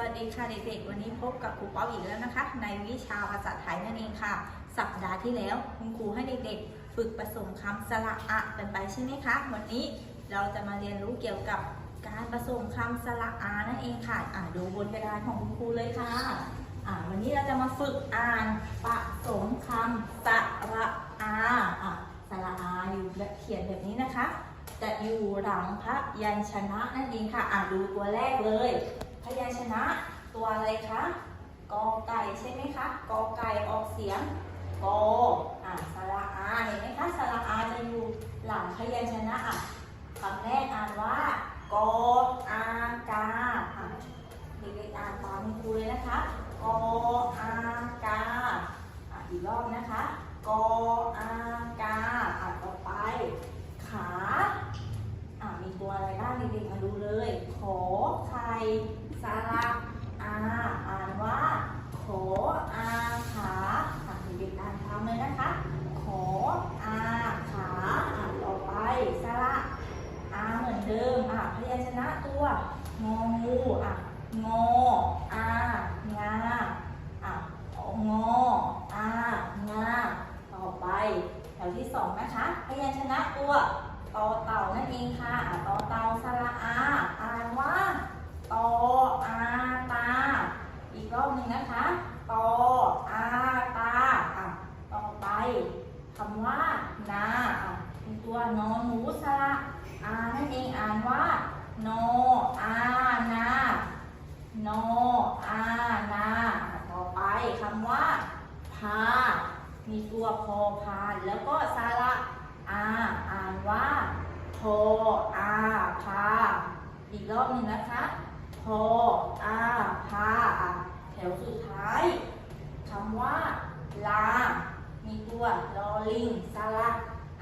วัสดีค่ะเด็กๆ วันนี้พบกับครูเป้าอีกแล้วนะคะ ในวิชาภาษาไทยนั่นเองค่ะ สัปดาห์ที่แล้วคุณครูให้เด็กๆ ฝึกผสมคำสระอะกันไปใช่ไหมคะ วันนี้เราจะมาเรียนรู้เกี่ยวกับการผสมคำสระอานั่นเองค่ะอ่าดูบนกระดานของคุณครูเลยค่ะอ่าวันนี้เราจะมาฝึกอ่านผสมคำสระอาอ่าสระอาอยู่แบบเขียนแบบนี้นะคะ จะอยู่หลังพระยัญชนะนั่นเองค่ะอ่าดูตัวแรกเลย ยัญชนะ ตัวอะไรคะกอไก่ใช่ไหมคะกอไก่ออกเสียงกออ่าสระอาเห็นไหมคะสระอาจะอยู่หลังพยัญชนะอะคำแรกอ่านว่ากออากาอะเด็กๆอ่านตามคุณครูเลยนะคะกออากาอะอีกรอบนะคะกออากาอะต่อไป ขาอะมีตัวอะไรบ้างเด็กๆมาดูเลย ขอไข่สระอาอ่านว่า ขออาขาอะเด็กๆอ่านตามเลยนะคะ ขออาขาอ่านต่อไปสระอาเหมือนเดิมอะพยัญช นะตัวงองูอะงออางาอะงออางาต่อไปแถวที่สองนะคะพยัญชนะตัวต่อเต่านั่นเองค่ะอะต่อเต่าสระอาอ่านว่าตออาตา อีกรอบหนึ่งนะคะตออาตาอะต่อไปคำว่านาอะเป็นตัวนอนหนูสระอานั่นเองอ่านว่า โนอานาโนอานาต่อไปคำว่า พา มีตัวพอพานแล้วก็สระอาอ่านว่าโทอาพา อีกรอบหนึ่งนะคะโทอาพา แถวสุดท้ายคำว่า ลา มีตัวลอลิงสระ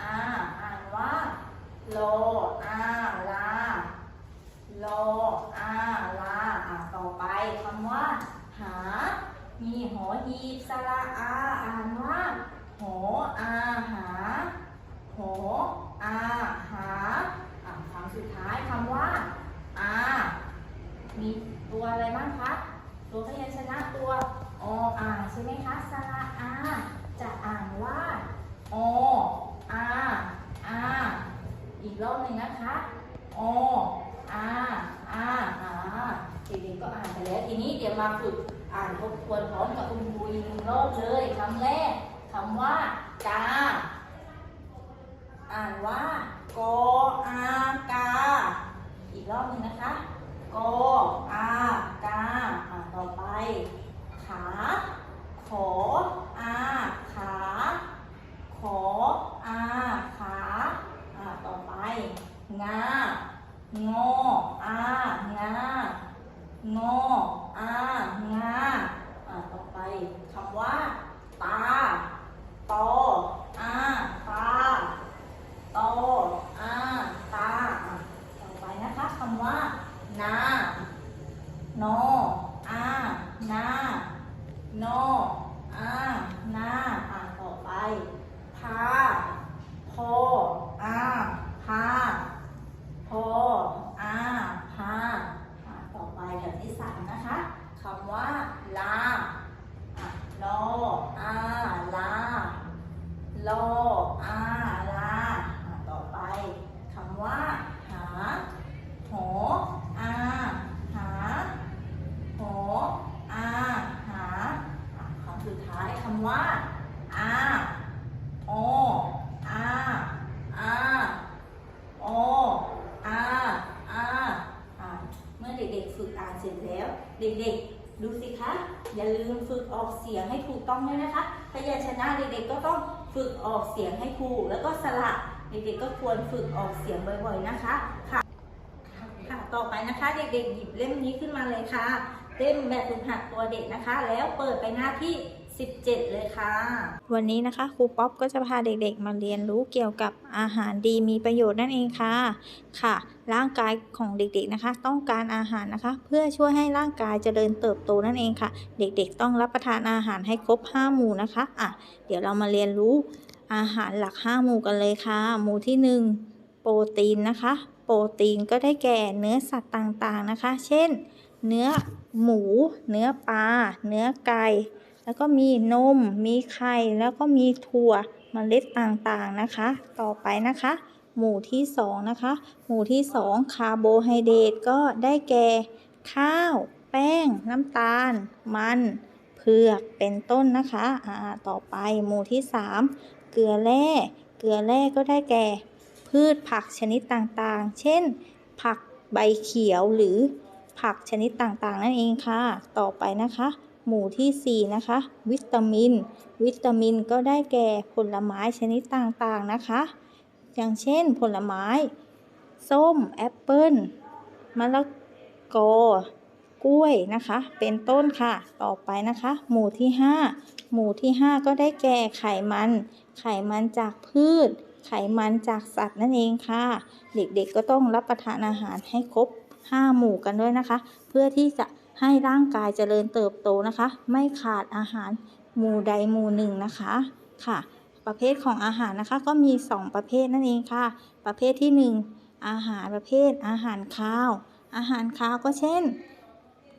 อาอ่านว่าโลอาลาโลอาลาอะต่อไปคำว่า หา มีหอหีบสระอาอ่านว่าหออาหาหออาหาอะคำสุดท้ายคำว่าอามีตัวอะไรบ้างคะตัวพยัญชนะตัวออาใช่ไหมคะสระอาจะอ่านว่าออาอาอีกรอบหนึ่งนะคะออาอาอาเด็กๆก็อ่านไปแล้วทีนี้เดี๋ยวมาฝึก อ่านทบทวนพร้อมกับคุณครูอีกหนึ่งรอบเลยคำแรกคำว่า กา อ่านว่ากออากา อีกรอบหนึ่งนะคะกออากาอ่าต่อไป ขา ขออาขา ขออาขาอ่าต่อไป งา งออางางออางาอ่าต่อไปคำว่า ตา ตออาตา โตอาตาอะต่อไปนะคะคำว่า นา โนอานา โนอานาอะต่อไป พา โพอาพา โพอาพาอะ อไปแบบที่สามนะคะคำว่าลาอะลอาลาลอาลาต่อไปคำว่า หา หออาหา หออาหาคำสุดท้ายคำว่าอาโออาอาโออาอาอะเมื่อเด็กๆฝึกอ่านเสร็จแล้ว เด็กๆ ดูสิคะ อย่าลืมฝึกออกเสียงให้ถูกต้องด้วยนะคะพยัญชนะเด็กๆก็ต้องฝึกออกเสียงให้ถูก แล้วก็สระเด็กๆก็ควรฝึกออกเสียงบ่อยๆนะคะค่ะค่ะต่อไปนะคะเด็กๆหยิบเล่มนี้ขึ้นมาเลยค่ะเล่มแบบฝึกหัดตัวเด็กนะคะ แล้วเปิดไปหน้าที่ 17 เลยค่ะ วันนี้นะคะครูป๊อปก็จะพาเด็กๆ มาเรียนรู้เกี่ยวกับอาหารดีมีประโยชน์นั่นเองค่ะ ค่ะ ร่างกายของเด็กๆนะคะ ต้องการอาหารนะคะ เพื่อช่วยให้ร่างกายเจริญเติบโตนั่นเองค่ะ เด็กๆ ต้องรับประทานอาหารให้ครบ 5 หมู่นะคะอะเดี๋ยวเรามาเรียนรู้อาหารหลัก 5 หมู่กันเลยค่ะ หมู่ที่ 1 โปรตีนนะคะ โปรตีนก็ได้แก่เนื้อสัตว์ต่างๆนะคะ เช่น เนื้อหมู เนื้อปลา เนื้อไก่ แล้วก็มีนม มีไข่ แล้วก็มีถั่วเมล็ดต่างๆนะคะ ต่อไปนะคะ หมู่ที่สองนะคะ หมู่ที่สองคาร์โบไฮเดรตก็ได้แก่ ข้าว แป้ง น้ำตาล มันเผือกเป็นต้นนะคะอ่าต่อไปหมู่ที่สามเกลือแร่ เกลือแร่ก็ได้แก่ พืชผักชนิดต่างๆ เช่น ผักใบเขียวหรือผักชนิดต่างๆ นั่นเองค่ะ ต่อไปนะคะ หมู่ที่ 4 นะคะ วิตามิน วิตามินก็ได้แก่ผลไม้ชนิดต่างๆนะคะ อย่างเช่น ผลไม้ ส้ม แอปเปิ้ลมะละกอกล้วยนะคะ เป็นต้นค่ะ ต่อไปนะคะ หมู่ที่ 5 หมู่ที่ 5 ก็ได้แก่ไขมัน ไขมันจากพืช ไขมันจากสัตว์นั่นเองค่ะ เด็กๆก็ต้องรับประทานอาหารให้ครบ 5 หมู่กันด้วยนะคะ เพื่อที่จะ ให้ร่างกายเจริญเติบโตนะคะ ไม่ขาดอาหารหมู่ใดหมู่หนึ่งนะคะค่ะ ประเภทของอาหารนะคะก็มี 2 ประเภทนั่นเองค่ะ ประเภทที่ 1 อาหารประเภทอาหารข้าว อาหารข้าวก็เช่น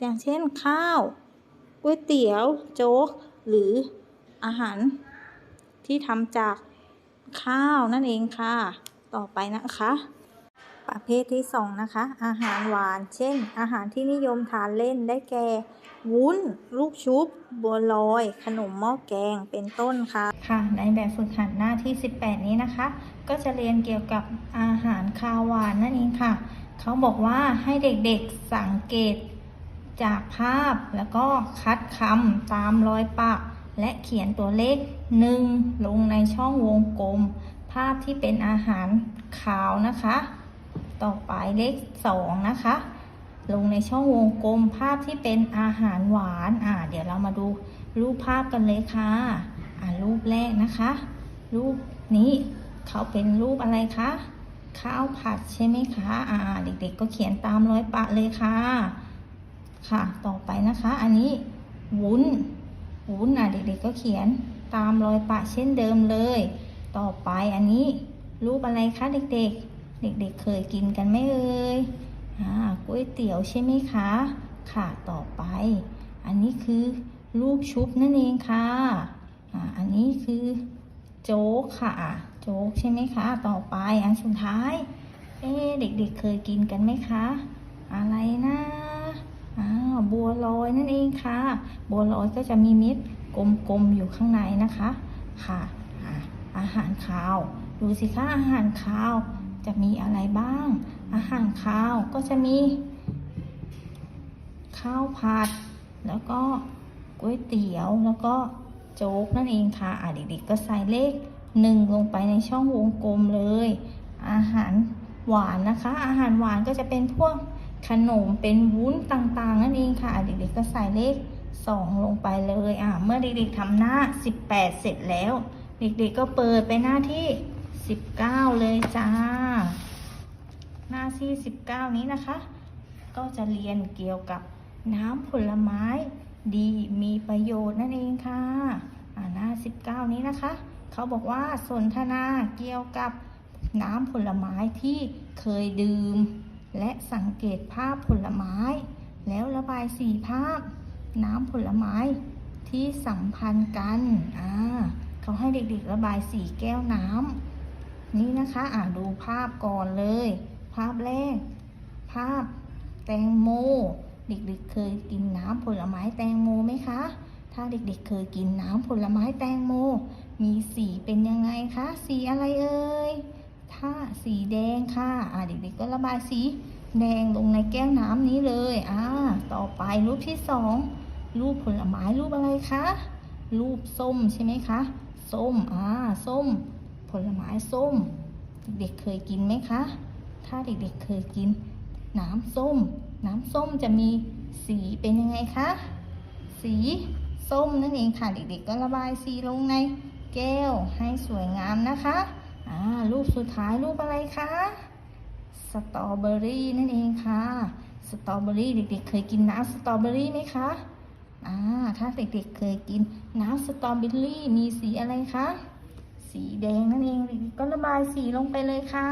อย่างเช่นข้าวก๋วยเตี๋ยวโจ๊ก หรืออาหารที่ทำจากข้าวนั่นเองค่ะ ต่อไปนะคะ ประเภทที่สองนะคะ อาหารหวาน เช่น อาหารที่นิยมทานเล่นได้แก่ วุ้น ลูกชุบ บัวลอย ขนมหม้อแกง เป็นต้นค่ะ ค่ะ ในแบบฝึกหัดหน้าที่ 18 นี้นะคะ ก็จะเรียนเกี่ยวกับอาหารคาวหวานนั่นเองค่ะ เขาบอกว่าให้เด็กๆสังเกตจากภาพแล้วก็คัดคำตามรอยปากและเขียนตัวเลขหนึ่งลงในช่องวงกลม ภาพที่เป็นอาหารขาวนะคะ ต่อไปเลขสองนะคะ ลงในช่องวงกลมภาพที่เป็นอาหารหวานอ่าเดี๋ยวเรามาดูรูปภาพกันเลยค่ะอ่ารูปแรกนะคะ รูปนี้เขาเป็นรูปอะไรคะข้าวผัดใช่ไหมคะอ่าเด็กๆก็เขียนตามรอยปะเลยค่ะ ค่ะต่อไปนะคะ อันนี้วุ้นวุ้นอะเด็กๆก็เขียนตามรอยปะเช่นเดิมเลย ต่อไปอันนี้รูปอะไรคะเด็กๆ เด็กๆเคยกินกันไหมเอ่ยอ่าก๋วยเตี๋ยวใช่ไหมคะ ค่ะต่อไป อันนี้คือรูปชุบนั่นเองค่ะอ่าอันนี้คือโจ๊กค่ะ โจ๊กใช่ไหมคะ ต่อไปอันสุดท้าย เอ๊เด็กๆเคยกินกันไหมคะ อะไรนะอ่าบัวลอยนั่นเองค่ะ บัวลอยก็จะมีเม็ดกลมๆอยู่ข้างในนะคะ ค่ะอ่าอาหารคาว ดูสิคะอาหารคาว จะมีอะไรบ้าง อาหารคาวก็จะมี ข้าวผัด แล้วก็ก๋วยเตี๋ยวแล้วก็โจ๊กนั่นเองค่ะอ่าเด็กๆก็ใส่เลขหนึ่งลงไปในช่องวงกลมเลย อาหารหวานนะคะ อาหารหวานก็จะเป็นพวกขนมเป็นวุ้นต่างๆ นั่นเองค่ะเด็กๆก็ใส่เลข 2 ลงไปเลยอะเมื่อเด็กๆทำหน้า 18 เสร็จแล้ว เด็กๆก็เปิดไปหน้าที่ 19เก้าเลยจ้า หน้าที่19นี้นะคะ ก็จะเรียนเกี่ยวกับน้ำผลไม้ดีมีประโยชน์นั่นเองค่ะอ่าหน้านี้นะคะ เขาบอกว่าสนทนาเกี่ยวกับน้ำผลไม้ที่เคยดื่ม และสังเกตภาพผลไม้ แล้วระบายสีภาพ น้ำผลไม้ที่สัมพันธ์กัน อ่า เขาให้เด็กๆระบายสีแก้วน้ำ นี่นะคะอ่าดูภาพก่อนเลย ภาพแรก ภาพแตงโม เด็กๆเคยกินน้ำผลไม้แตงโมไหมคะ ถ้าเด็กๆเคยกินน้ำผลไม้แตงโม มีสีเป็นยังไงคะ สีอะไรเอ่ย ถ้าสีแดงค่ะอ่าเด็กๆก็ระบายสีแดงลงในแก้วน้ำนี้เลยอ่าต่อไปรูปที่สองรูปผลไม้รูปอะไรคะ รูปส้มใช่ไหมคะ ส้มอ่าส้ม ลไม้ส้ม เด็กๆเคยกินไหมคะ ถ้าเด็กๆเคยกิน น้ำส้ม น้ำส้มจะมีสีเป็นยังไงคะ สีส้มนั่นเองค่ะเด็กๆก็ระบายสีลงในแก้วให้สวยงามนะคะอ่ารูปสุดท้ายรูปอะไรคะสตรอเบอรี่นั่นเองค่ะสตรอเบอรี่เด็กๆ เคยกินน้ำสตรอเบอรี่ไหมคะอ่าถ้าเด็กๆเคยกินน้ำสตรอเบอรี่มีสีอะไรคะ สีแดงนั่นเองก็ระบายสีลงไปเลยค่ะ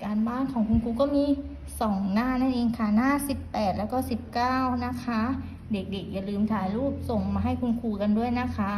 กการบ้านของคุณครูก็มี 2 หน้านั่นเองค่ะ หน้า 18 แล้วก็ 19 นะคะ เด็กๆ อย่าลืมถ่ายรูปส่งมาให้คุณครูกันด้วยนะคะ